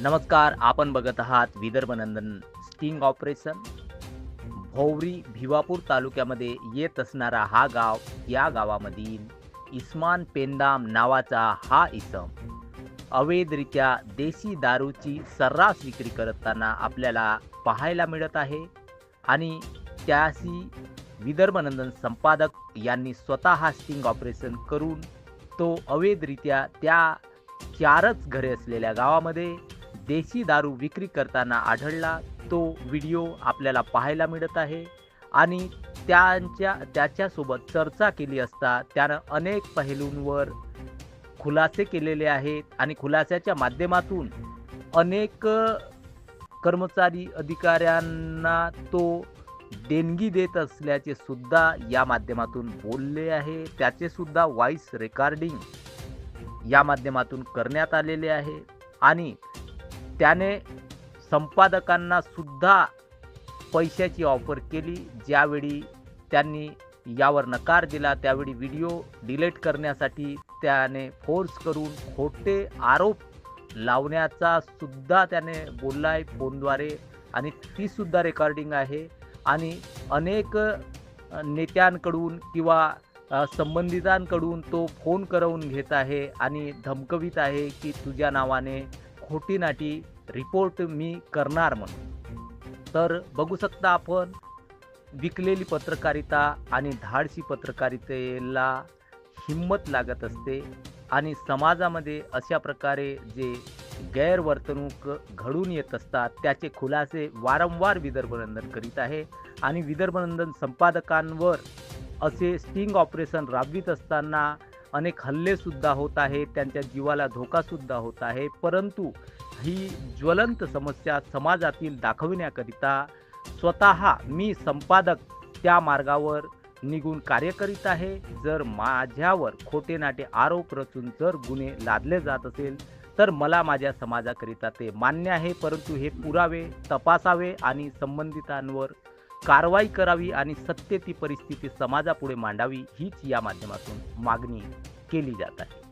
नमस्कार आपण बघत आहात विदर्भनंदन स्टिंग ऑपरेशन. भोवरी भिवापूर तालुक्यामध्ये येत असणारा हा गाव या गावामधील इस्मान पेंदाम नावाचा हा इसम अवैधरित्या देशी दारूची सर्रास विक्री करताना आपल्याला पाहायला मिळत आहे आणि त्याशी विदर्भनंदन संपादक यांनी स्वतः स्टिंग ऑपरेशन करून तो अवैधरित्या त्या चारच घरे असलेल्या गावामध्ये देशी दारू विक्री करताना आढळला तो व्हिडिओ आपल्याला पाहायला मिळत आहे आणि त्यांच्या त्याच्यासोबत चर्चा केली असता त्यानं अनेक पैलूंवर खुलासे केलेले आहेत आणि खुलासाच्या माध्यमातून अनेक कर्मचारी अधिकाऱ्यांना तो देणगी देत असल्याचे सुद्धा या माध्यमातून बोलले आहे. त्याचे सुद्धा व्हॉइस रेकॉर्डिंग या माध्यमातून करण्यात आलेले आहे आणि त्याने संपादकांना सुद्धा पैशाची ऑफर केली. ज्यावेळी त्यांनी यावर नकार दिला त्यावेळी व्हिडिओ डिलीट करण्यासाठी त्याने फोर्स करून खोटे आरोप लावण्याचा सुद्धा त्याने बोलला आहे फोनद्वारे. आणि तीसुद्धा रेकॉर्डिंग आहे. आणि अनेक नेत्यांकडून किंवा संबंधितांकडून तो फोन करवून घेत आहे आणि धमकवीत आहे की तुझ्या नावाने खोटी नाटी रिपोर्ट मी करणार म्हणून. तर बघू शकता आपण विकलेली पत्रकारिता आणि धाडसी पत्रकारितेला हिंमत लागत असते आणि समाजामध्ये अशा प्रकारे जे गैरवर्तणूक घडून येत असतात त्याचे खुलासे वारंवार विदर्भनंदन करीत आहे. आणि विदर्भनंदन संपादकांवर असे स्टिंग ऑपरेशन राबवित असताना अनेक हल्लेसुद्धा होत आहेत त्यांच्या जीवाला धोकासुद्धा होत आहे. परंतु ही ज्वलंत समस्या समाजातील दाखविण्याकरिता स्वतः मी संपादक त्या मार्गावर निघून कार्य करीत आहे. जर माझ्यावर खोटे नाटे आरोप रचून जर गुन्हे लादले जात असेल तर मला माझ्या समाजाकरिता ते मान्य आहे. परंतु हे पुरावे तपासावे आणि संबंधितांवर कारवाई करावी आणि सत्य ती परिस्थिती समाजापुढे मांडावी हीच या माध्यमातून मागणी केली जात आहे.